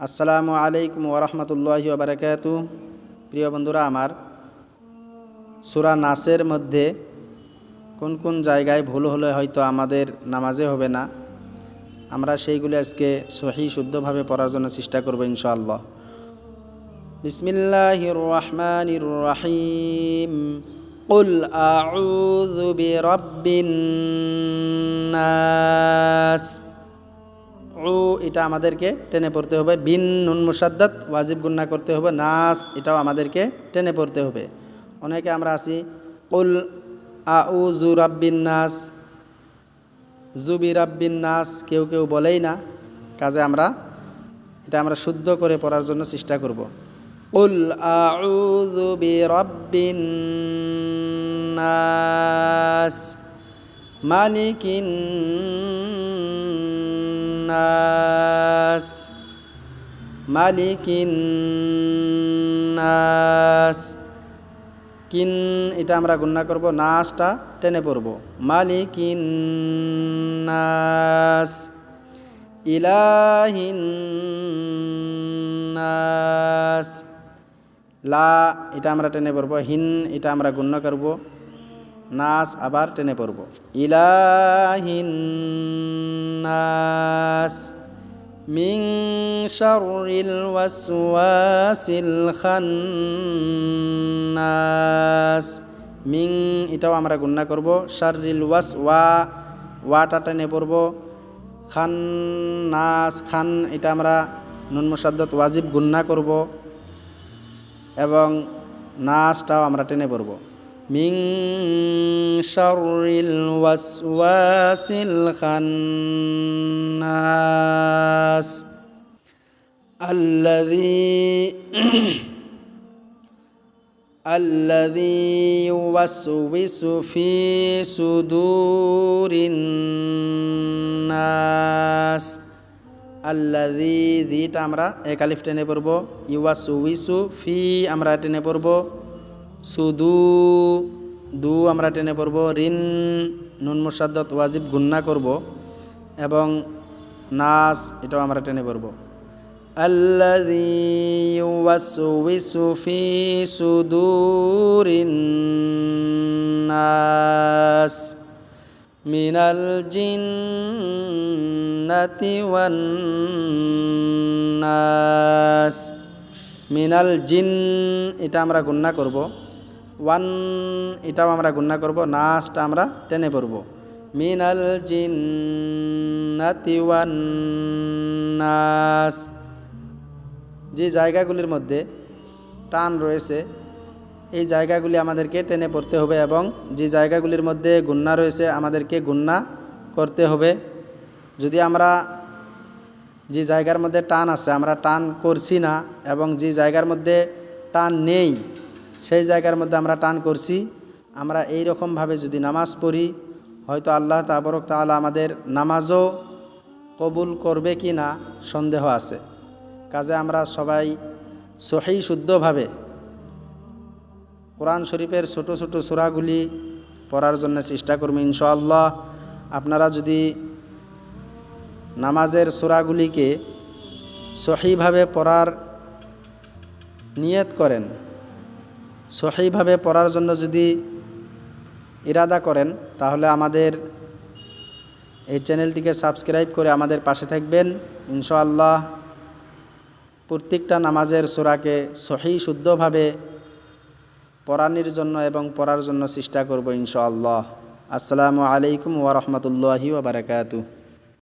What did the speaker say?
আসসালামু আলাইকুম ওরহমতুল্লাহি বারাকাত প্রিয় বন্ধুরা আমার সুরা নাসের মধ্যে কোন কোন জায়গায় ভুল হলে হয়তো আমাদের নামাজে হবে না আমরা সেইগুলি আজকে সহি শুদ্ধভাবে পড়ার জন্য চেষ্টা করবো ইনশাআল্লাহ বিসমিল্লাহির রহমানির রহিম قل أعوذ برب الناس উ এটা আমাদেরকে টেনে পড়তে হবে। বিন, নুন, মুসাদ্দাত ওয়াজিব গুন্না করতে হবে। নাস, এটাও আমাদেরকে টেনে পড়তে হবে। অনেকে আমরা আছি, কুল আউ জু রাব্বিন নাস, জুবি রাব্বিন নাস, কেউ কেউ বলেই না। কাজে আমরা, এটা আমরা শুদ্ধ করে পড়ার জন্য চেষ্টা করব। কুল আউযু বিরাব্বিন নাস, মালিকিন নাস মালিকিন নাস কিন এটা আমরা গুণনা করব, নাসটা টেনে পড়ব। মালিকিন নাস ইলাহিন নাস লা, এটা আমরা টেনে পড়ব, হিন, এটা আমরা গুণ্য করব। নাস আবার টেনে পড়ব। ইলাহিন নাস মিং শাররিল ওয়াসওয়াসিল খান্নাস মিং এটাও আমরা গুণনা করব। শাররিল ওয়াস ওয়া ওয়াটা টেনে পড়ব। খান নাস খান এটা আমরা নুন মুসাদ্দত ওয়াজিব গুন্না করব। এবং নাসটাও আমরা টেনে পড়ব। মিং শাররিল ওয়াসওয়াসিল খান্নাস الذي الذي يوسوس في صدور الناس আল্লাদি দিটা আমরা এক আলিফ টেনে পড়ব ইউয়াসু উইসু ফি আমরা টেনে পড়ব সুদু, দু আমরা টেনে পড়ব, ঋণ, নুন ওয়াজিব গুন্না করব এবং নাস এটাও আমরা টেনে পড়ব। ফি সুদুরিন নাস মিনাল জিন্নাতি নাস। মিনাল জিন, এটা আমরা গুন্না করব। ওয়ান, এটাও আমরা গুন্না করব নাসটা আমরা টেনে পড়ব। মিনাল জিন্নাতি ওয়ান নাস। যে জায়গাগুলির মধ্যে টান রয়েছে, এই জায়গাগুলি আমাদেরকে টেনে পড়তে হবে এবং যে জায়গাগুলির মধ্যে গুন্না রয়েছে, আমাদেরকে গুন্না করতে হবে। যদি আমরা যে জায়গার মধ্যে টান আছে, আমরা টান করছি না এবং যে জায়গার মধ্যে টান নেই সেই জায়গার মধ্যে আমরা টান করছি। আমরা এই রকমভাবে যদি নামাজ পড়ি, হয়তো আল্লাহ তাবরক তাআলা আমাদের নামাজও কবুল করবে কি না সন্দেহ আছে। কাজে আমরা সবাই সহি শুদ্ধভাবে কোরআন শরীফের ছোট ছোট সুরাগুলি পড়ার জন্য চেষ্টা করব ইনশাআল্লাহ। আপনারা যদি নামাজের সুরাগুলিকে সহিভাবে পড়ার নিয়ত করেন সহিভাবে পড়ার জন্য যদি ইরাদা করেন, তাহলে আমাদের এই চ্যানেলটিকে সাবস্ক্রাইব করে আমাদের পাশে থাকবেন। ইনশাআল্লাহ প্রত্যেকটা নামাজের সুরাকে সহি, শুদ্ধভাবে পড়ানির জন্য এবং পড়ার জন্য চেষ্টা করব ইনশাআল্লাহ। আসসালামু আলাইকুম ওরহমতুল্লাহি ওবরাকাতু